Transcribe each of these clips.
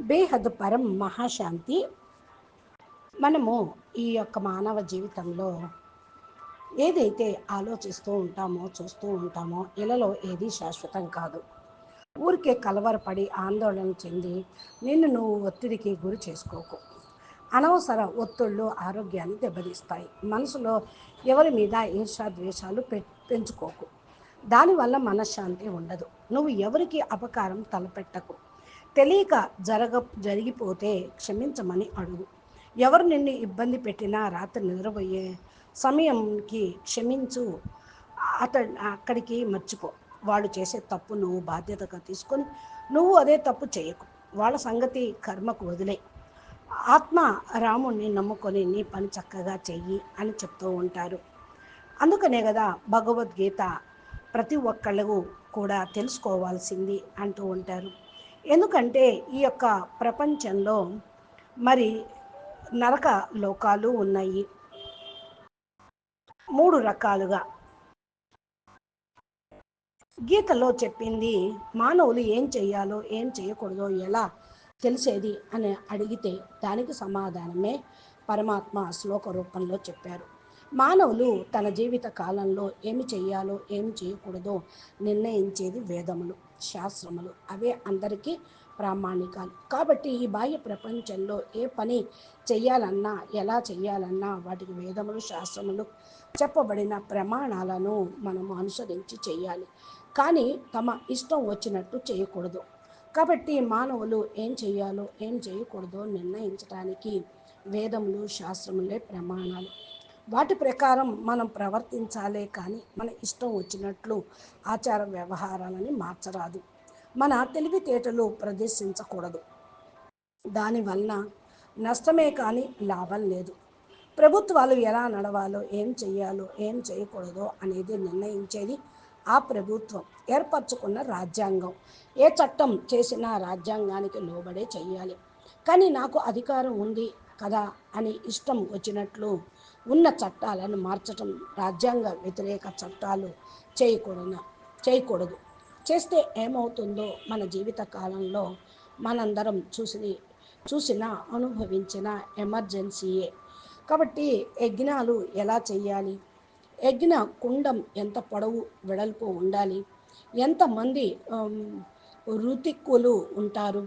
బేహద్ పరం మహాశాంతి. మనము ఈ యొక్క మానవ జీవితంలో ఏదైతే ఆలోచిస్తూ ఉంటామో చూస్తూ ఉంటామో ఇలలో ఏది శాశ్వతం కాదు. ఊరికే కలవరపడి ఆందోళన చెంది నిన్ను నువ్వు ఒత్తిడికి గురి చేసుకోకు. అనవసర ఒత్తిళ్ళు ఆరోగ్యాన్ని దెబ్బతీస్తాయి. మనసులో ఎవరి మీద ఈర్షా ద్వేషాలు పె పెంచుకోకు. దానివల్ల మనశ్శాంతి ఉండదు. నువ్వు ఎవరికి అపకారం తలపెట్టకు. తెలియక జరగ జరిగిపోతే క్షమించమని అడుగు. ఎవరు నిన్ను ఇబ్బంది పెట్టినా రాత్రి నిద్రపోయే సమయంకి క్షమించు. అత అక్కడికి మర్చిపో. వాళ్ళు చేసే తప్పు నువ్వు బాధ్యతగా తీసుకొని నువ్వు అదే తప్పు చేయకు. వాళ్ళ సంగతి కర్మకు వదిలే. ఆత్మ రాముణ్ణి నమ్ముకొని నీ పని చక్కగా చెయ్యి అని చెప్తూ ఉంటారు. అందుకనే కదా భగవద్గీత ప్రతి ఒక్కళ్ళు కూడా తెలుసుకోవాల్సింది అంటూ ఉంటారు. ఎందుకంటే ఈ యొక్క ప్రపంచంలో మరి నరక లోకాలు ఉన్నాయి. మూడు రకాలుగా. గీతలో చెప్పింది మానవులు ఏం చేయాలో ఏం చేయకూడదో ఎలా తెలిసేది అని అడిగితే దానికి సమాధానమే పరమాత్మ శ్లోక రూపంలో చెప్పారు. మానవులు తన జీవిత కాలంలో ఏమి చేయాలో ఏమి చేయకూడదో నిర్ణయించేది వేదములు. శాస్త్రములు. అవే అందరికీ ప్రామాణికాలు. కాబట్టి ఈ బాహ్య ప్రపంచంలో ఏ పని చెయ్యాలన్నా ఎలా చెయ్యాలన్నా వాటికి వేదములు శాస్త్రములు చెప్పబడిన ప్రమాణాలను మనము అనుసరించి చేయాలి కానీ తమ ఇష్టం వచ్చినట్టు చేయకూడదు. కాబట్టి మానవులు ఏం చేయాలో ఏం చేయకూడదో నిర్ణయించడానికి వేదములు శాస్త్రములే ప్రమాణాలు. వాటి ప్రకారం మనం ప్రవర్తించాలే కానీ మన ఇష్టం వచ్చినట్లు ఆచార వ్యవహారాలని మార్చరాదు. మన తెలివితేటలు ప్రదర్శించకూడదు. దానివల్ల నష్టమే కానీ లాభం లేదు. ప్రభుత్వాలు ఎలా నడవాలో ఏం చేయాలో ఏం చేయకూడదో అనేది నిర్ణయించేది ఆ ప్రభుత్వం. ఏర్పరచుకున్న రాజ్యాంగం. ఏ చట్టం చేసినా రాజ్యాంగానికి లోబడే చేయాలి కానీ నాకు అధికారం ఉంది కదా అని ఇష్టం వచ్చినట్లు ఉన్న చట్టాలను మార్చటం రాజ్యాంగ వ్యతిరేక చట్టాలు చేయకూడదు చేయకూడదు. చేస్తే ఏమవుతుందో మన జీవిత కాలంలో మనందరం చూసి చూసిన అనుభవించిన ఎమర్జెన్సీయే. కాబట్టి యజ్ఞాలు ఎలా చేయాలి యజ్ఞ కుండం ఎంత పొడవు వెడల్పు ఉండాలి? ఎంతమంది ఋతిక్కులు ఉంటారు?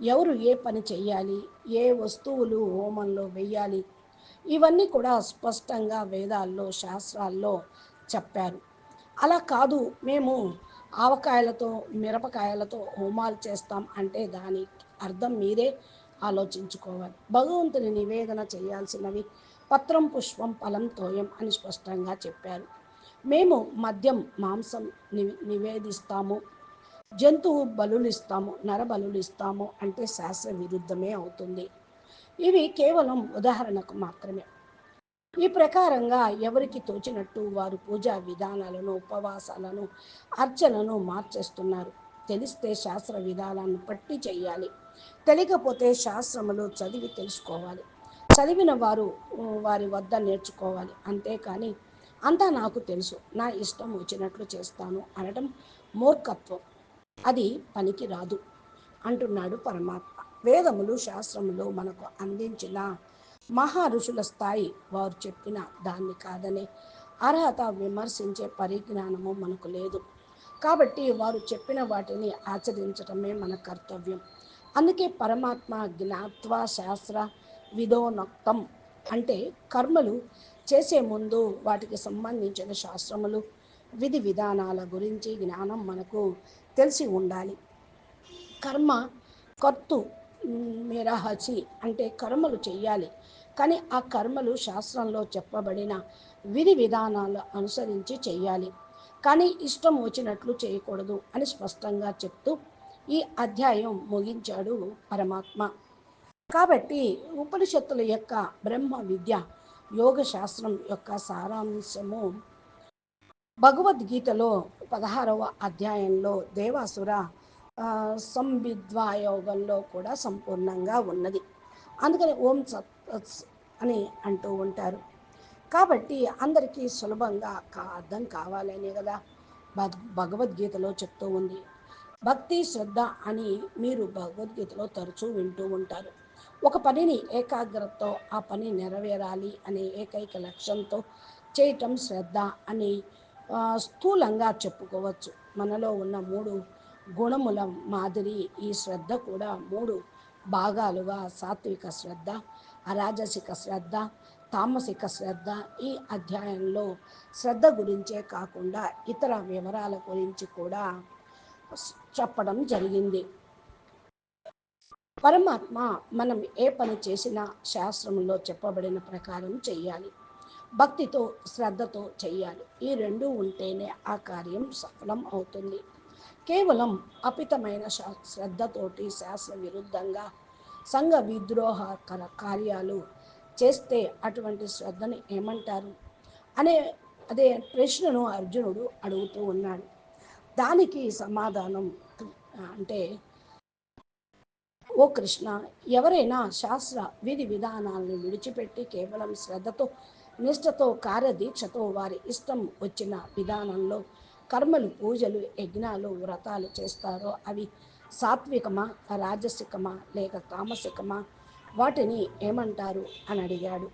ఎవరు ఏ పని చేయాలి ఏ వస్తువులు హోమంలో వెయ్యాలి? ఇవన్నీ కూడా స్పష్టంగా వేదాల్లో శాస్త్రాల్లో చెప్పారు. అలా కాదు మేము ఆవకాయలతో మిరపకాయలతో హోమాలు చేస్తాం అంటే దాని అర్థం మీరే ఆలోచించుకోవాలి. భగవంతుని నివేదన చేయాల్సినవి పత్రం పుష్పం ఫలం తోయం అని స్పష్టంగా చెప్పారు. మేము మద్యం మాంసం నివేదిస్తాము. జంతువు బలులు ఇస్తాము నర బలులు ఇస్తాము అంటే శాస్త్ర విరుద్ధమే అవుతుంది. ఇవి కేవలం ఉదాహరణకు మాత్రమే. ఈ ప్రకారంగా ఎవరికి తోచినట్టు వారు పూజా విధానాలను ఉపవాసాలను అర్చనను మార్చేస్తున్నారు. తెలిస్తే శాస్త్ర విధానాన్ని పట్టి చేయాలి. తెలియకపోతే శాస్త్రములు చదివి తెలుసుకోవాలి. చదివిన వారు వారి వద్ద నేర్చుకోవాలి. అంతేకాని అంతా నాకు తెలుసు నా ఇష్టం వచ్చినట్లు చేస్తాను అనడం మూర్ఖత్వం. అది పనికి రాదు. అంటున్నాడు పరమాత్మ. వేదములు శాస్త్రములు మనకు అందించిన మహా ఋషుల స్థాయి వారు చెప్పిన దాన్ని కాదని అర్హత విమర్శించే పరిజ్ఞానము మనకు లేదు. కాబట్టి వారు చెప్పిన వాటిని ఆచరించటమే మన కర్తవ్యం. అందుకే పరమాత్మ జ్ఞాత్వ శాస్త్ర విధోనక్తం అంటే కర్మలు చేసే ముందు వాటికి సంబంధించిన శాస్త్రములు విధి విధానాల గురించి జ్ఞానం మనకు తెలిసి ఉండాలి. కర్మ కర్తు మిరహచి అంటే కర్మలు చేయాలి కానీ ఆ కర్మలు శాస్త్రంలో చెప్పబడిన విధి విధానాలు అనుసరించి చేయాలి కానీ ఇష్టం వచ్చినట్లు చేయకూడదు అని స్పష్టంగా చెప్తూ ఈ అధ్యాయం ముగించాడు పరమాత్మ. కాబట్టి ఉపనిషత్తుల యొక్క బ్రహ్మ విద్య యోగ శాస్త్రం యొక్క సారాంశము భగవద్గీతలో పదహారవ అధ్యాయంలో దేవాసుర సంవిద్వాయోగంలో కూడా సంపూర్ణంగా ఉన్నది. అందుకని ఓం సత్ అని అంటూ ఉంటారు. కాబట్టి అందరికీ సులభంగా కా అర్థం కావాలనే కదా భగవద్గీతలో చెప్తూ ఉంది. భక్తి శ్రద్ధ అని మీరు భగవద్గీతలో తరచూ వింటూ ఉంటారు. ఒక పనిని ఏకాగ్రతతో ఆ పని నెరవేరాలి అనే ఏకైక లక్ష్యంతో చేయటం శ్రద్ధ అని స్థూలంగా చెప్పుకోవచ్చు. మనలో ఉన్న మూడు గుణముల మాదిరి ఈ శ్రద్ధ కూడా మూడు భాగాలుగా సాత్విక శ్రద్ధ అరాజసిక శ్రద్ధ తామసిక శ్రద్ధ ఈ అధ్యాయంలో శ్రద్ధ గురించే కాకుండా ఇతర వివరాల గురించి కూడా చెప్పడం జరిగింది. పరమాత్మ మనం ఏ పని చేసినా శాస్త్రంలో చెప్పబడిన ప్రకారం చెయ్యాలి. భక్తితో శ్రద్ధతో చెయ్యాలి. ఈ రెండు ఉంటేనే ఆ కార్యం సఫలం అవుతుంది. కేవలం అపితమైన శ్రద్ధతోటి శాస్త్ర విరుద్ధంగా సంఘ విద్రోహకర కార్యాలు చేస్తే అటువంటి శ్రద్ధని ఏమంటారు? అనే అదే ప్రశ్నను అర్జునుడు అడుగుతూ ఉన్నాడు. దానికి సమాధానం అంటే ఓ కృష్ణ ఎవరైనా శాస్త్ర విధి విధానాలను విడిచిపెట్టి కేవలం శ్రద్ధతో నిష్ఠతో కార్యదీక్షతో వారి ఇష్టం వచ్చిన విధానంలో కర్మలు పూజలు యజ్ఞాలు వ్రతాలు చేస్తారో అవి సాత్వికమా రాజసికమా లేక తామసికమా? వాటిని ఏమంటారు అని అడిగాడు.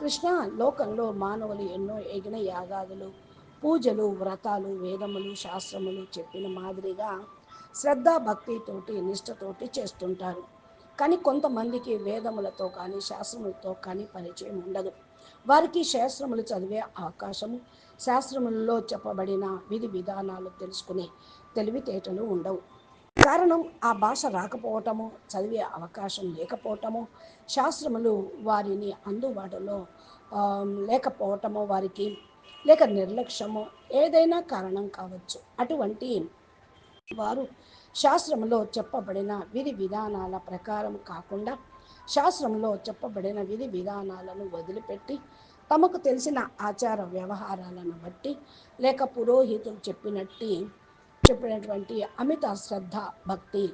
కృష్ణ లోకంలో మానవులు ఎన్నో యజ్ఞ యాగాదులు పూజలు వ్రతాలు వేదములు శాస్త్రములు చెప్పిన మాదిరిగా శ్రద్ధ భక్తితోటి నిష్ఠతోటి చేస్తుంటారు. కానీ కొంతమందికి వేదములతో కానీ శాస్త్రములతో కానీ పరిచయం ఉండదు. వారికి శాస్త్రములు చదివే అవకాశము శాస్త్రములలో చెప్పబడిన విధి విధానాలు తెలుసుకునే తెలివితేటలు ఉండవు. కారణం ఆ భాష రాకపోవటము చదివే అవకాశం లేకపోవటము శాస్త్రములు వారిని అందుబాటులో లేకపోవటము వారికి లేక నిర్లక్ష్యము ఏదైనా కారణం కావచ్చు. అటువంటి వారు శాస్త్రములో చెప్పబడిన విధి విధానాల ప్రకారం కాకుండా శాస్త్రంలో చెప్పబడిన విధి విధానాలను వదిలిపెట్టి తమకు తెలిసిన ఆచార వ్యవహారాలను బట్టి లేక పురోహితులు చెప్పినట్టు చెప్పినటువంటి అమిత శ్రద్ధ భక్తి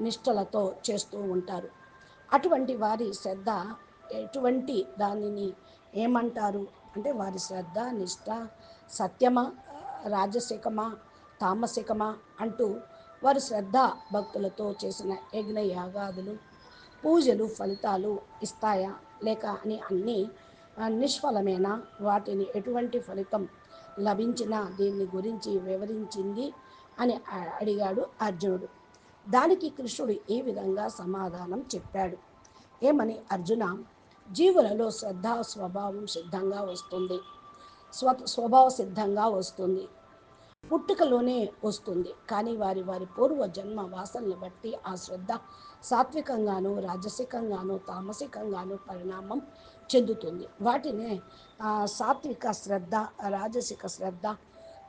నిష్టలతో చేస్తూ ఉంటారు. అటువంటి వారి శ్రద్ధ ఎటువంటి దానిని ఏమంటారు? అంటే వారి శ్రద్ధ నిష్ట సత్యమా రాజసికమా తామసికమా అంటూ వారు శ్రద్ధ భక్తులతో చేసిన యజ్ఞ యాగాదులు పూజలు ఫలితాలు ఇస్తాయా లేక అని అన్నీ నిష్ఫలమేనా? వాటిని ఎటువంటి ఫలితం లభించినా దీన్ని గురించి వివరించింది అని అడిగాడు అర్జునుడు. దానికి కృష్ణుడు ఈ విధంగా సమాధానం చెప్పాడు. ఏమని అర్జున? జీవులలో శ్రద్ధ స్వభావం సిద్ధంగా వస్తుంది. స్వ స్వభావ సిద్ధంగా వస్తుంది. పుట్టుకలోనే వస్తుంది. కానీ వారి వారి పూర్వ జన్మ వాసనలు బట్టి ఆ శ్రద్ధ సాత్వికంగాను రాజసికంగాను తామసికంగాను పరిణామం చెందుతుంది. వాటినే సాత్విక శ్రద్ధ రాజసిక శ్రద్ధ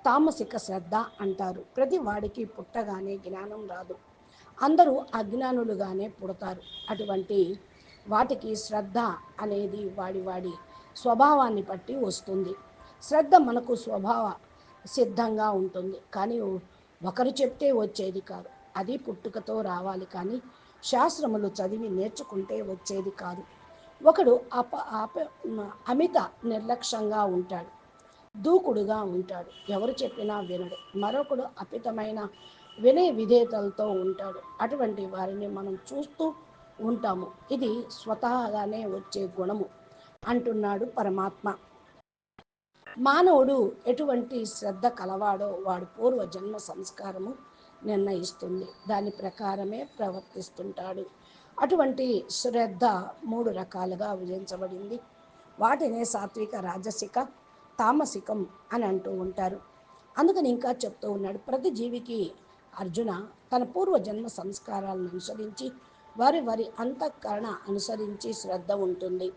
తామసిక శ్రద్ధ అంటారు. ప్రతి వాడికి పుట్టగానే జ్ఞానం రాదు. అందరూ అజ్ఞానులుగానే పుడతారు. అటువంటి వాటికి శ్రద్ధ అనేది వాడి వాడి స్వభావాన్ని బట్టి వస్తుంది. శ్రద్ధ మనకు స్వభావ సిద్ధంగా ఉంటుంది. కానీ ఒకరు చెప్తే వచ్చేది కాదు. అది పుట్టుకతో రావాలి. కానీ శాస్త్రములు చదివి నేర్చుకుంటే వచ్చేది కాదు. ఒకడు అప అప అమిత నిర్లక్ష్యంగా ఉంటాడు. దూకుడుగా ఉంటాడు. ఎవరు చెప్పినా వినడు. మరొకడు అపితమైన వినయ విధేయతలతో ఉంటాడు. అటువంటి వారిని మనం చూస్తూ ఉంటాము. ఇది స్వతహాగానే వచ్చే గుణము. అంటున్నాడు పరమాత్మ. మానవుడు ఎటువంటి శ్రద్ధ కలవాడో వాడు పూర్వ జన్మ సంస్కారము నిర్ణయిస్తుంది. దాని ప్రకారమే ప్రవర్తిస్తుంటాడు. అటువంటి శ్రద్ధ మూడు రకాలుగా విభజించబడింది. వాటినే సాత్విక రాజసిక తామసికం అని అంటూ ఉంటారు. అందుకని ఇంకా చెప్తూ ఉన్నాడు ప్రతి జీవికి అర్జున తన పూర్వ జన్మ సంస్కారాలను అనుసరించి వారి వారి అంతఃకరణ అనుసరించి శ్రద్ధ ఉంటుంది.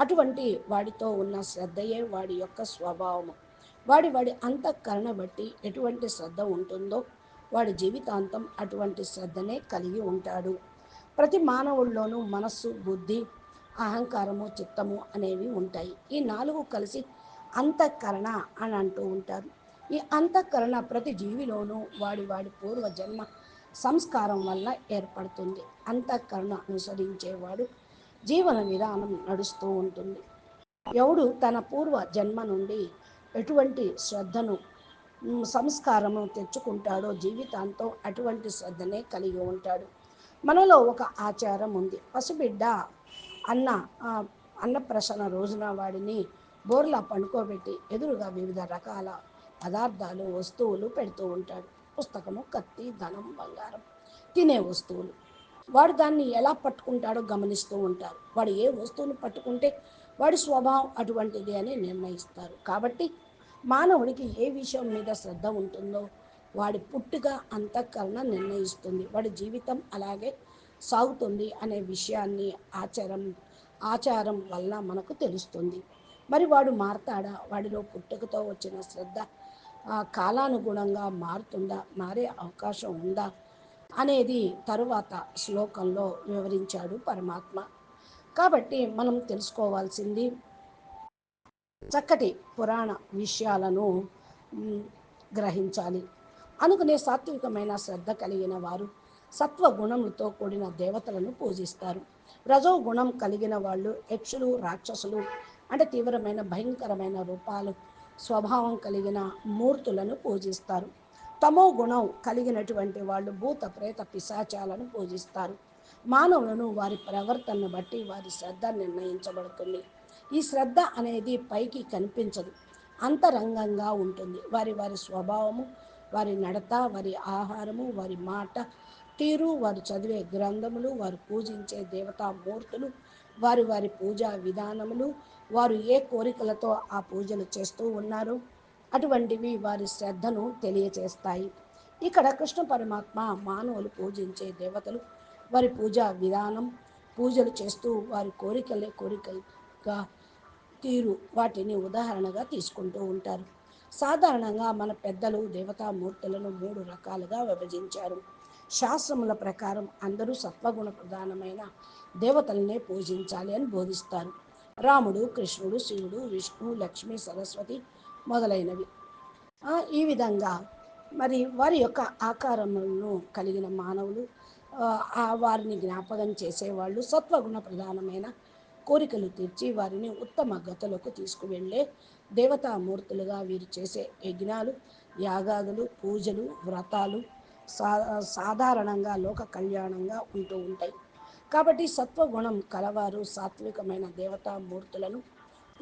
అటువంటి వాడితో ఉన్న శ్రద్ధయే వాడి యొక్క స్వభావము. వాడి వాడి అంతఃకరణ బట్టి ఎటువంటి శ్రద్ధ ఉంటుందో వాడి జీవితాంతం అటువంటి శ్రద్ధనే కలిగి ఉంటాడు. ప్రతి మానవుల్లోనూ మనస్సు బుద్ధి అహంకారము చిత్తము అనేవి ఉంటాయి. ఈ నాలుగు కలిసి అంతఃకరణ అని అంటూ ఉంటారు. ఈ అంతఃకరణ ప్రతి జీవిలోనూ వాడి వాడి పూర్వ జన్మ సంస్కారం వల్ల ఏర్పడుతుంది. అంతఃకరణ అనుసరించేవాడు జీవన విధానం నడుస్తూ ఉంటుంది. ఎవడు తన పూర్వ జన్మ నుండి ఎటువంటి శ్రద్ధను సంస్కారము తెచ్చుకుంటాడో జీవితాంతం అటువంటి శ్రద్ధనే కలిగి ఉంటాడు. మనలో ఒక ఆచారం ఉంది. పసిబిడ్డ అన్న అన్నప్రసన్న రోజున వాడిని బోర్లా పండుకోబెట్టి ఎదురుగా వివిధ రకాల పదార్థాలు వస్తువులు పెడుతూ ఉంటాడు. పుస్తకము కత్తి ధనం బంగారం తినే వస్తువులు. వాడు దాన్ని ఎలా పట్టుకుంటాడో గమనిస్తూ ఉంటారు. వాడు ఏ వస్తువును పట్టుకుంటే వాడి స్వభావం అటువంటిది అని నిర్ణయిస్తారు. కాబట్టి మానవుడికి ఏ విషయం మీద శ్రద్ధ ఉంటుందో వాడి పుట్టుక అంతఃకరణ నిర్ణయిస్తుంది. వాడి జీవితం అలాగే సాగుతుంది అనే విషయాన్ని ఆచారం ఆచారం వల్ల మనకు తెలుస్తుంది. మరి వాడు మారతాడా? వాడిలో పుట్టుకతో వచ్చిన శ్రద్ధ ఆ, కాలానుగుణంగా మారుతుందా? మారే అవకాశం ఉందా? అనేది తరువాత శ్లోకంలో వివరించాడు పరమాత్మ. కాబట్టి మనం తెలుసుకోవాల్సింది చక్కటి పురాణ విషయాలను గ్రహించాలి. అనుకునే సాత్వికమైన శ్రద్ధ కలిగిన వారు సత్వ గుణములతో కూడిన దేవతలను పూజిస్తారు. రజో గుణం కలిగిన వాళ్ళు యక్షులు రాక్షసులు అంటే తీవ్రమైన భయంకరమైన రూపాలు స్వభావం కలిగిన మూర్తులను పూజిస్తారు. తమో గుణం కలిగినటువంటి వాళ్ళు భూత ప్రేత పిశాచాలను పూజిస్తారు. మానవులను వారి ప్రవర్తనను బట్టి వారి శ్రద్ధ నిర్ణయించబడుతుంది. ఈ శ్రద్ధ అనేది పైకి కనిపించదు అంతరంగంగా ఉంటుంది. వారి వారి స్వభావము వారి నడత వారి ఆహారము వారి మాట తీరు వారు చదివే గ్రంథములు వారు పూజించే దేవతా మూర్తులు వారి వారి పూజా విధానములు వారు ఏ కోరికలతో ఆ పూజలు చేస్తూ ఉన్నారు? అటువంటివి వారి శ్రద్ధను తెలియచేస్తాయి. ఇక్కడ కృష్ణ పరమాత్మ మానవులు పూజించే దేవతలు వారి పూజా విధానం పూజలు చేస్తూ వారి కోరికలే కోరికగా తీరు వాటిని ఉదాహరణగా తీసుకుంటూ ఉంటారు. సాధారణంగా మన పెద్దలు దేవతామూర్తులను మూడు రకాలుగా విభజించారు. శాస్త్రముల ప్రకారం అందరూ సత్వగుణ ప్రధానమైన దేవతలనే పూజించాలి అని బోధిస్తారు. రాముడు కృష్ణుడు శివుడు విష్ణు లక్ష్మి సరస్వతి మొదలైనవి. ఈ విధంగా మరి వారి యొక్క ఆకారములను కలిగిన మానవులు వారిని జ్ఞాపకం చేసేవాళ్ళు సత్వగుణ ప్రధానమైన కోరికలు తీర్చి వారిని ఉత్తమ గతులకు తీసుకువెళ్ళే దేవతామూర్తులుగా వీరు చేసే యజ్ఞాలు యాగాదులు పూజలు వ్రతాలు సా సాధారణంగా లోక కళ్యాణంగా ఉంటూ ఉంటాయి. కాబట్టి సత్వగుణం కలవారు సాత్వికమైన దేవతామూర్తులను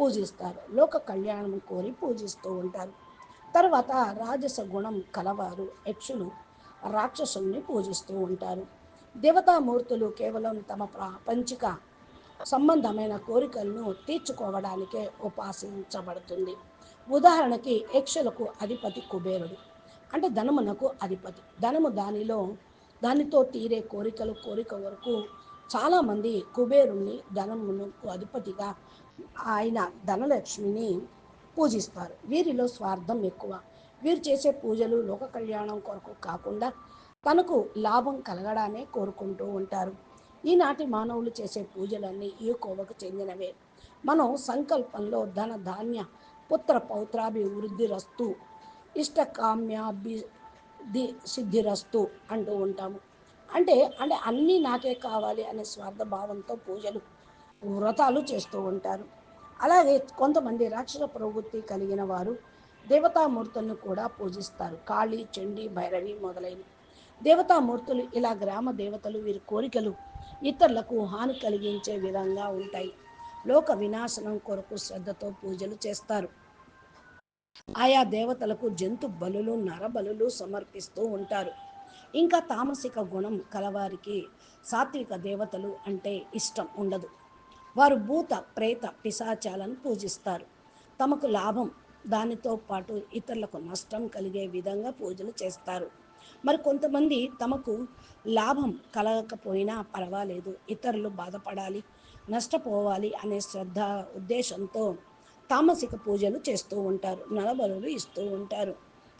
పూజిస్తారు. లోక కళ్యాణం కోరి పూజిస్తూ ఉంటారు. తర్వాత రాజస గుణం కలవారు. యక్షులు రాక్షసుల్ని పూజిస్తూ ఉంటారు. దేవతామూర్తులు కేవలం తమ ప్రాపంచిక సంబంధమైన కోరికలను తీర్చుకోవడానికే ఉపాసించబడుతుంది. ఉదాహరణకి యక్షులకు అధిపతి కుబేరుడు. అంటే ధనమునకు అధిపతి. ధనము దానిలో దానితో తీరే కోరికలు కోరిక వరకు చాలామంది కుబేరుణ్ణి ధనమునకు అధిపతిగా ఆయన ధనలక్ష్మిని పూజిస్తారు. వీరిలో స్వార్థం ఎక్కువ. వీరు చేసే పూజలు లోక కళ్యాణం కొరకు కాకుండా తనకు లాభం కలగడానే కోరుకుంటూ ఉంటారు. ఈనాటి మానవులు చేసే పూజలన్నీ ఈ కోవకు చెందినవే. మనం సంకల్పంలో ధన ధాన్య పుత్ర పౌత్రాభివృద్ధి రస్తు ఇష్టకామ్యాభి ది సిద్ధిరస్తు అంటూ ఉంటాము. అంటే అంటే అన్నీ నాకే కావాలి అనే స్వార్థ భావంతో పూజలు వ్రతాలు చేస్తూ ఉంటారు. అలాగే కొంతమంది రాక్షస ప్రవృత్తి కలిగిన వారు దేవతామూర్తులను కూడా పూజిస్తారు. కాళీ చండి భైరవి మొదలైనవి. దేవతామూర్తులు ఇలా గ్రామ దేవతలు వీరి కోరికలు ఇతరులకు హాని కలిగించే విధంగా ఉంటాయి. లోక వినాశనం కొరకు శ్రద్ధతో పూజలు చేస్తారు. ఆయా దేవతలకు జంతు బలులు నరబలులు సమర్పిస్తూ ఉంటారు. ఇంకా తామసిక గుణం కలవారికి సాత్విక దేవతలు అంటే ఇష్టం ఉండదు. వారు భూత ప్రేత పిశాచాలను పూజిస్తారు. తమకు లాభం దానితో పాటు ఇతరులకు నష్టం కలిగే విధంగా పూజలు చేస్తారు. మరి కొంతమంది తమకు లాభం కలగకపోయినా పర్వాలేదు ఇతరులు బాధపడాలి నష్టపోవాలి అనే శ్రద్ధ ఉద్దేశంతో తామసిక పూజలు చేస్తూ ఉంటారు నలబలులు ఇస్తూ ఉంటారు.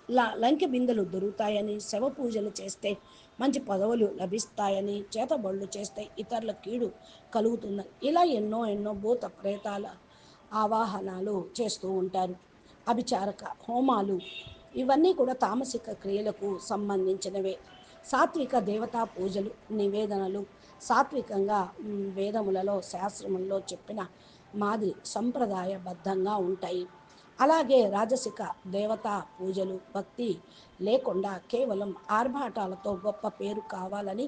లా లంకె బిందెలు దొరుకుతాయని శవ పూజలు చేస్తే మంచి పదవులు లభిస్తాయని చేతబళ్ళు చేస్తే ఇతరుల కీడు కలుగుతుందని ఇలా ఎన్నో ఎన్నో భూత ప్రేతాల ఆవాహనాలు చేస్తూ ఉంటారు. అభిచారక హోమాలు ఇవన్నీ కూడా తామసిక క్రియలకు సంబంధించినవే. సాత్విక దేవతా పూజలు నివేదనలు సాత్వికంగా వేదములలో శాస్త్రములలో చెప్పిన మాది సంప్రదాయబద్ధంగా ఉంటాయి. అలాగే రాజసిక దేవతా పూజలు భక్తి లేకుండా కేవలం ఆర్భాటాలతో గొప్ప పేరు కావాలని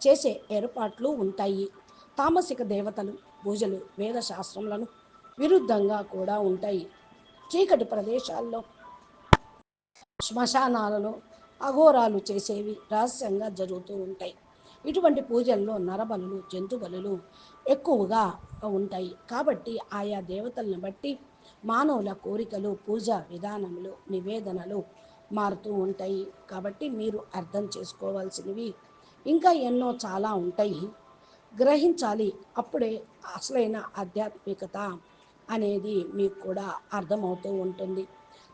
చేసే ఏర్పాట్లు ఉంటాయి. తామసిక దేవతలు పూజలు వేద శాస్త్రములను విరుద్ధంగా కూడా ఉంటాయి. చీకటి ప్రదేశాల్లో శ్మశానాలలో అఘోరాలు చేసేవి రహస్యంగా జరుగుతూ ఉంటాయి. ఇటువంటి పూజల్లో నరబలులు జంతుబలులు ఎక్కువగా ఉంటాయి. కాబట్టి ఆయా దేవతలను బట్టి మానవుల కోరికలు పూజా విధానములు నివేదనలు మారుతూ ఉంటాయి. కాబట్టి మీరు అర్థం చేసుకోవాల్సినవి ఇంకా ఎన్నో చాలా ఉంటాయి. గ్రహించాలి. అప్పుడే అసలైన ఆధ్యాత్మికత అనేది మీకు కూడా అర్థమవుతూ ఉంటుంది.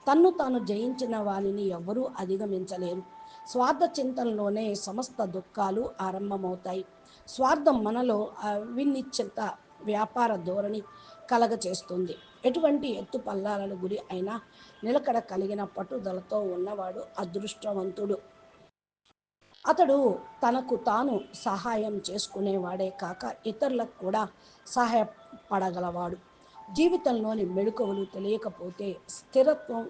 తన్ను తాను జయించిన వారిని ఎవరూ అధిగమించలేరు. స్వార్థ చింతనలోనే సమస్త దుఃఖాలు ఆరంభమవుతాయి. స్వార్థం మనలో అవినిశ్చిత వ్యాపార ధోరణి కలగచేస్తుంది. ఎటువంటి ఎత్తు పల్లాలను గురి అయినా నిలకడ కలిగిన పట్టుదలతో ఉన్నవాడు అదృష్టవంతుడు. అతడు తనకు తాను సహాయం చేసుకునేవాడే కాక ఇతరులకు కూడా సహాయపడగలవాడు. జీవితంలోని మెళుకువలు తెలియకపోతే స్థిరత్వం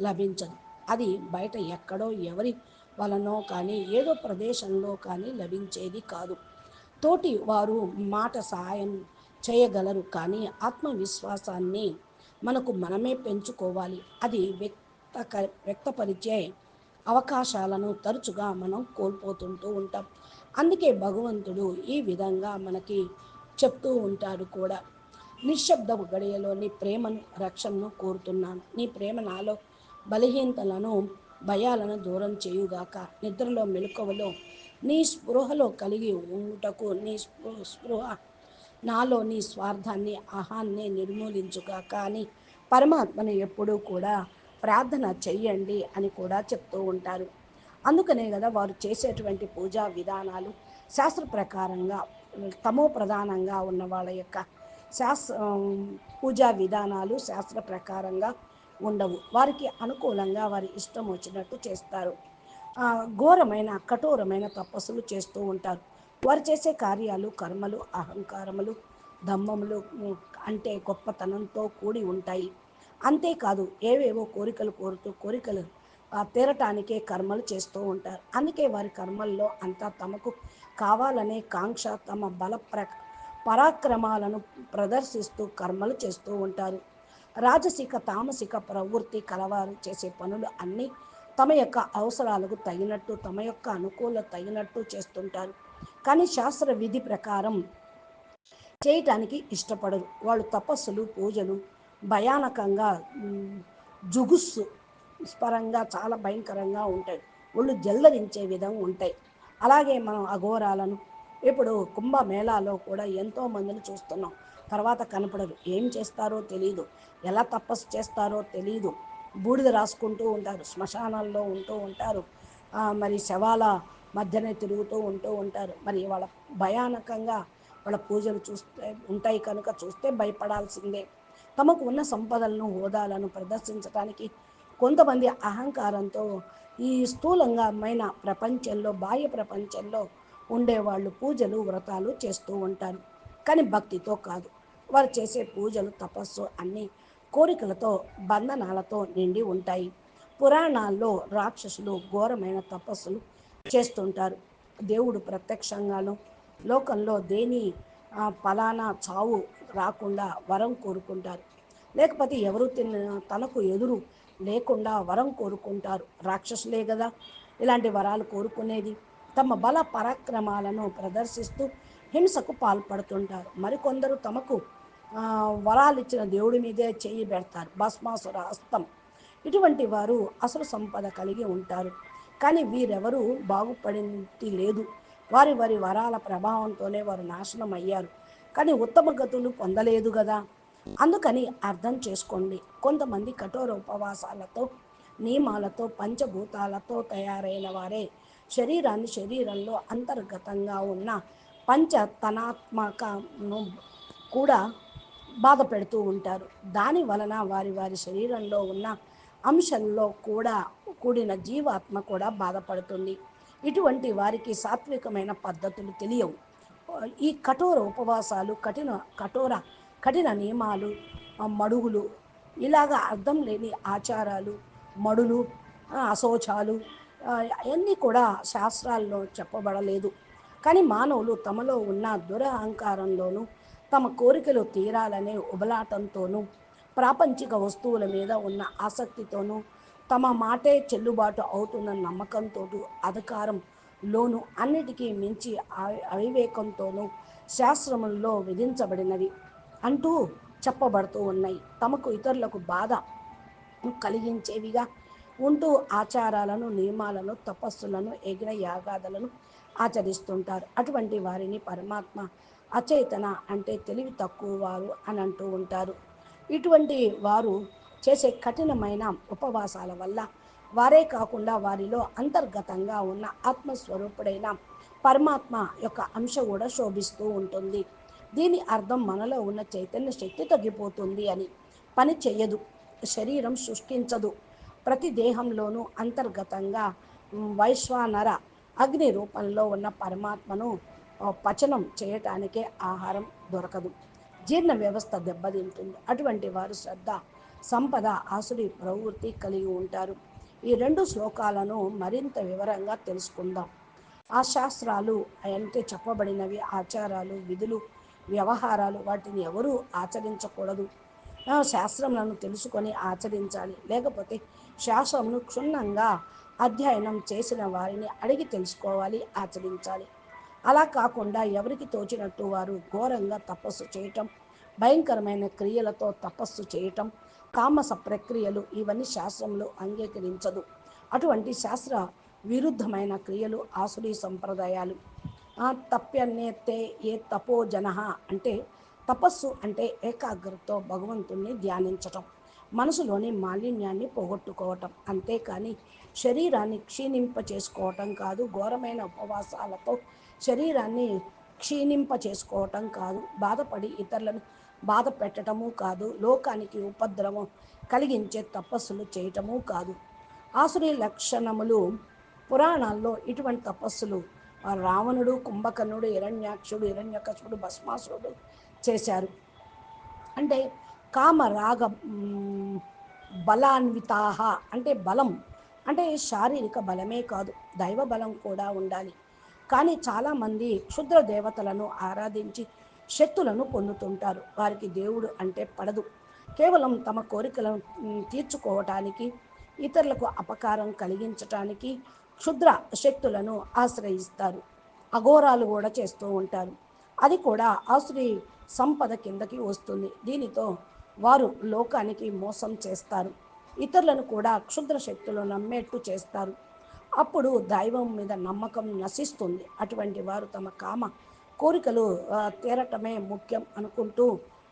లభించదు. అది బయట ఎక్కడో ఎవరి వలనో కానీ ఏదో ప్రదేశంలో కానీ లభించేది కాదు. తోటి వారు మాట సహాయం చేయగలరు. కానీ ఆత్మవిశ్వాసాన్ని మనకు మనమే పెంచుకోవాలి. అది వ్యక్త వ్యక్తపరిచే అవకాశాలను తరచుగా మనం కోల్పోతుంటూ ఉంటాం. అందుకే భగవంతుడు ఈ విధంగా మనకి చెప్తూ ఉంటాడు కూడా. నిశ్శబ్దపు గడియలో నీ ప్రేమను రక్షణను కోరుతున్నాను. నీ ప్రేమ నాలో బలహీనతలను భయాలను దూరం చేయుగాక. నిద్రలో మెలకువలో నీ స్పృహలో కలిగి ఉంటకు నీ స్పృ స్పృహ నాలో నీ స్వార్థాన్ని అహాన్ని నిర్మూలించుగా. కానీ పరమాత్మను ఎప్పుడూ కూడా ప్రార్థన చెయ్యండి అని కూడా చెప్తూ ఉంటారు. అందుకనే కదా వారు చేసేటువంటి పూజా విధానాలు శాస్త్ర ప్రకారంగా తమో ప్రధానంగా ఉన్న వాళ్ళ యొక్క శాస్త్ర పూజా విధానాలు శాస్త్ర ప్రకారంగా ఉండవు. వారికి అనుకూలంగా వారి ఇష్టం వచ్చినట్టు చేస్తారు. ఘోరమైన కఠోరమైన తపస్సులు చేస్తూ ఉంటారు. వారు చేసే కార్యాలు కర్మలు అహంకారములు దమ్మములు అంటే గొప్పతనంతో కూడి ఉంటాయి. అంతేకాదు ఏవేవో కోరికలు కోరుతూ కోరికలు తీరటానికే కర్మలు చేస్తూ ఉంటారు. అందుకే వారి కర్మల్లో అంతా తమకు కావాలనే కాంక్ష తమ బల ప్ర పరాక్రమాలను ప్రదర్శిస్తూ కర్మలు చేస్తూ ఉంటారు. రాజసిక తామసిక ప్రవృత్తి కలవారు చేసే పనులు అన్నీ తమ యొక్క అవసరాలకు తగినట్టు తమ యొక్క అనుకూల తగినట్టు చేస్తుంటారు. కానీ శాస్త్ర విధి ప్రకారం చేయటానికి ఇష్టపడరు. వాళ్ళు తపస్సులు పూజలు భయానకంగా జుగుస్సు పరంగా చాలా భయంకరంగా ఉంటాయి. ఒళ్ళు జల్లరించే విధంగా ఉంటాయి. అలాగే మనం అఘోరాలను ఇప్పుడు కుంభమేళాలో కూడా ఎంతో మందిని చూస్తున్నాం. తర్వాత కనపడరు. ఏం చేస్తారో తెలియదు ఎలా తపస్సు చేస్తారో తెలియదు బూడిద రాసుకుంటూ ఉంటారు. శ్మశానాల్లో ఉంటూ ఉంటారు. మరి శవాల మధ్యనే తిరుగుతూ ఉంటూ ఉంటారు. మరి వాళ్ళ భయానకంగా వాళ్ళ పూజలు చూస్తే ఉంటాయి కనుక చూస్తే భయపడాల్సిందే. తమకు ఉన్న సంపదలను హోదాలను ప్రదర్శించడానికి కొంతమంది అహంకారంతో ఈ స్థూలంగామైన ప్రపంచంలో బాహ్య ప్రపంచంలో ఉండేవాళ్ళు పూజలు వ్రతాలు చేస్తూ ఉంటారు. కానీ భక్తితో కాదు. వారు చేసే పూజలు తపస్సు అన్నీ కోరికలతో బంధనాలతో నిండి ఉంటాయి. పురాణాల్లో రాక్షసులు ఘోరమైన తపస్సులు చేస్తుంటారు. దేవుడు ప్రత్యక్షంగాను లోకంలో దేని ఫలానా చావు రాకుండా వరం కోరుకుంటారు. లేకపోతే ఎవరు తిన్న తనకు ఎదురు లేకుండా వరం కోరుకుంటారు. రాక్షసులే కదా ఇలాంటి వరాలు కోరుకునేది. తమ బల పరాక్రమాలను ప్రదర్శిస్తూ హింసకు పాల్పడుతుంటారు. మరికొందరు తమకు వరాలు ఇచ్చిన దేవుడి మీదే చేయి పెడతారు. భస్మాసుర హస్తం. ఇటువంటి వారు అసలు సంపద కలిగి ఉంటారు. కానీ వీరెవరూ బాగుపడింది లేదు. వారి వారి వరాల ప్రభావంతోనే వారు నాశనం అయ్యారు. కానీ ఉత్తమ గతులు పొందలేదు కదా అందుకని అర్థం చేసుకోండి. కొంతమంది కఠోర ఉపవాసాలతో నియమాలతో పంచభూతాలతో తయారైన వారే శరీరాన్ని శరీరంలో అంతర్గతంగా ఉన్న పంచతనాత్మకను కూడా బాధ పెడుతూ ఉంటారు. దాని వలన వారి వారి శరీరంలో ఉన్న అంశంలో కూడా కూడిన జీవాత్మ కూడా బాధపడుతుంది. ఇటువంటి వారికి సాత్వికమైన పద్ధతులు తెలియవు. ఈ కఠోర ఉపవాసాలు కఠిన కఠోర కఠిన నియమాలు మడుగులు ఇలాగ అర్థం లేని ఆచారాలు మడులు అశోచాలు అవన్నీ కూడా శాస్త్రాల్లో చెప్పబడలేదు. కానీ మానవులు తమలో ఉన్న దురహంకారంలోనూ తమ కోరికలు తీరాలనే ఉబలాటంతోనూ ప్రాపంచిక వస్తువుల మీద ఉన్న ఆసక్తితోనూ తమ మాటే చెల్లుబాటు అవుతున్న నమ్మకంతో అధికారం లోను అన్నిటికీ మించి అవివేకంతోనూ శాస్త్రముల్లో విధించబడినవి అంటూ చెప్పబడుతూ ఉన్నాయి. తమకు ఇతరులకు బాధ కలిగించేవిగా ఉంటూ ఆచారాలను నియమాలను తపస్సులను ఎగిన యాగాదులను ఆచరిస్తుంటారు. అటువంటి వారిని పరమాత్మ అచేతన అంటే తెలివి తక్కువ వారు అని అంటూ ఉంటారు. ఇటువంటి వారు చేసే కఠినమైన ఉపవాసాల వల్ల వారే కాకుండా వారిలో అంతర్గతంగా ఉన్న ఆత్మస్వరూపుడైన పరమాత్మ యొక్క అంశ కూడా శోభిస్తూ ఉంటుంది. దీని అర్థం మనలో ఉన్న చైతన్య శక్తి తగ్గిపోతుంది అని. పని చేయదు శరీరం సృష్టించదు ప్రతి దేహంలోనూ అంతర్గతంగా వైశ్వానర అగ్ని రూపంలో ఉన్న పరమాత్మను పచనం చేయటానికే ఆహారం దొరకదు. జీర్ణ వ్యవస్థ దెబ్బతింటుంది. అటువంటి వారు శ్రద్ధ సంపద ఆసుడి ప్రవృత్తి కలిగి ఉంటారు. ఈ రెండు శ్లోకాలను మరింత వివరంగా తెలుసుకుందాం. ఆ శాస్త్రాలు అంటే చెప్పబడినవి ఆచారాలు విధులు వ్యవహారాలు వాటిని ఎవరూ ఆచరించకూడదు. శాస్త్రములను తెలుసుకొని ఆచరించాలి. లేకపోతే శాస్త్రమును క్షుణ్ణంగా అధ్యయనం చేసిన వారిని అడిగి తెలుసుకోవాలి ఆచరించాలి. అలా కాకుండా ఎవరికి తోచినట్టు వారు ఘోరంగా తపస్సు చేయటం భయంకరమైన క్రియలతో తపస్సు చేయటం తామస ప్రక్రియలు ఇవన్నీ శాస్త్రంలో అంగీకరించదు. అటువంటి శాస్త్ర విరుద్ధమైన క్రియలు ఆసురీ సంప్రదాయాలు. తప్యన్నేతే ఏ తపో జన అంటే తపస్సు అంటే ఏకాగ్రతతో భగవంతుణ్ణి ధ్యానించటం మనసులోని మాలిన్యాన్ని పోగొట్టుకోవటం. అంతేకాని శరీరాన్ని క్షీణింప చేసుకోవటం కాదు ఘోరమైన ఉపవాసాలతో శరీరాన్ని క్షీణింప చేసుకోవటం కాదు. బాధపడి ఇతరులను బాధ పెట్టడము కాదు లోకానికి ఉపద్రవం కలిగించే తపస్సులు చేయటము కాదు. ఆసురి లక్షణములు పురాణాల్లో ఇటువంటి తపస్సులు రావణుడు కుంభకర్ణుడు హిరణ్యాక్షుడు హిరణ్యకశుడు భస్మాసురుడు చేశారు. అంటే కామ రాగ బలాన్వితాహ అంటే బలం అంటే శారీరక బలమే కాదు దైవ బలం కూడా ఉండాలి. కానీ చాలామంది క్షుద్ర దేవతలను ఆరాధించి శక్తులను పొందుతుంటారు. వారికి దేవుడు అంటే పడదు. కేవలం తమ కోరికలను తీర్చుకోవటానికి ఇతరులకు అపకారం కలిగించటానికి క్షుద్ర శక్తులను ఆశ్రయిస్తారు. అఘోరాలు కూడా చేస్తూ ఉంటారు. అది కూడా ఆశ్రీ సంపద కిందకి వస్తుంది. దీనితో వారు లోకానికి మోసం చేస్తారు. ఇతరులను కూడా క్షుద్ర శక్తులు నమ్మేట్టు చేస్తారు. అప్పుడు దైవం మీద నమ్మకం నశిస్తుంది. అటువంటి వారు తమ కామ కోరికలు తీరటమే ముఖ్యం అనుకుంటూ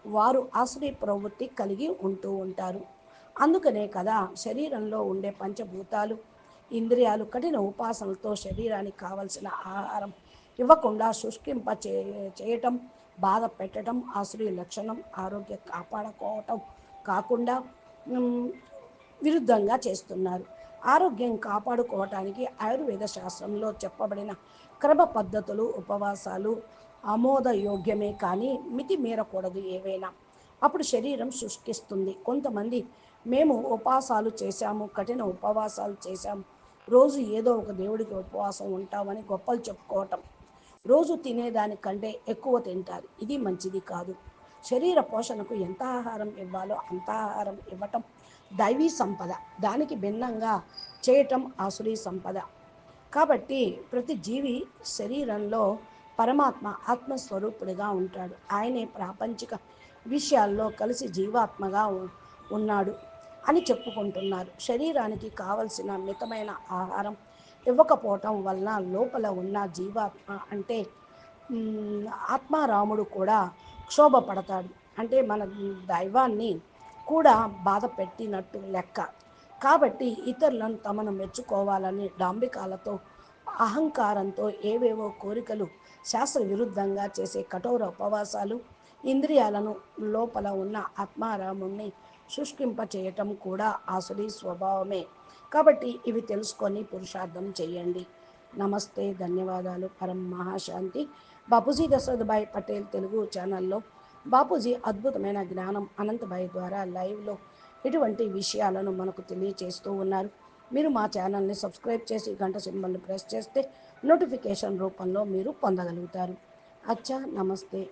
వారు ఆశ్రయ ప్రవృత్తి కలిగి ఉంటూ ఉంటారు. అందుకనే కదా శరీరంలో ఉండే పంచభూతాలు ఇంద్రియాలు కఠిన ఉపాసనలతో శరీరానికి కావలసిన ఆహారం ఇవ్వకుండా శుష్కింప చే చేయటం బాధ పెట్టడం ఆశ్రయ లక్షణం ఆరోగ్యం కాపాడుకోవటం కాకుండా విరుద్ధంగా చేస్తున్నారు. ఆరోగ్యం కాపాడుకోవటానికి ఆయుర్వేద శాస్త్రంలో చెప్పబడిన క్రమ పద్ధతులు ఉపవాసాలు ఆమోదయోగ్యమే కానీ మితి మీరకూడదు ఏవైనా. అప్పుడు శరీరం సృష్టిస్తుంది కొంతమంది మేము ఉపవాసాలు చేశాము కఠిన ఉపవాసాలు చేశాము. రోజు ఏదో ఒక దేవుడికి ఉపవాసం ఉంటామని గొప్పలు చెప్పుకోవటం. రోజు తినేదానికంటే ఎక్కువ తింటారు. ఇది మంచిది కాదు. శరీర పోషణకు ఎంత ఆహారం ఇవ్వాలో అంత ఆహారం ఇవ్వటం దైవీ సంపద. దానికి భిన్నంగా చేయటం ఆసురీ సంపద. కాబట్టి ప్రతి జీవి శరీరంలో పరమాత్మ ఆత్మస్వరూపుడిగా ఉంటాడు. ఆయనే ప్రాపంచిక విషయాల్లో కలిసి జీవాత్మగా ఉన్నాడు అని చెప్పుకుంటున్నారు. శరీరానికి కావలసిన మితమైన ఆహారం ఇవ్వకపోవటం వలన లోపల ఉన్న జీవాత్మ అంటే ఆత్మారాముడు కూడా క్షోభపడతాడు. అంటే మన దైవాన్ని కూడా బాధ పెట్టినట్టు లెక్క. కాబట్టి ఇతరులను తమను మెచ్చుకోవాలని డాంబికాలతో అహంకారంతో ఏవేవో కోరికలు శాస్త్ర విరుద్ధంగా చేసే కఠోర ఉపవాసాలు ఇంద్రియాలను లోపల ఉన్న ఆత్మారాముణ్ణి శుష్కింప చేయటం కూడా ఆసుడి స్వభావమే. కాబట్టి ఇవి తెలుసుకొని పురుషార్థం చేయండి. నమస్తే ధన్యవాదాలు. పరం మహాశాంతి. బాపూజీ దశరథభాయ్ పటేల్ తెలుగు ఛానల్లో బాపూజీ అద్భుతమైన జ్ఞానం అనంతభాయ్ ద్వారా లైవ్లో ఇటువంటి విషయాలను మనకు తెలియచేస్తూ ఉన్నారు. మీరు మా ఛానల్ని సబ్స్క్రైబ్ చేసి గంట సింబల్ని ప్రెస్ చేస్తే నోటిఫికేషన్ రూపంలో మీరు పొందగలుగుతారు. అచ్చా నమస్తే.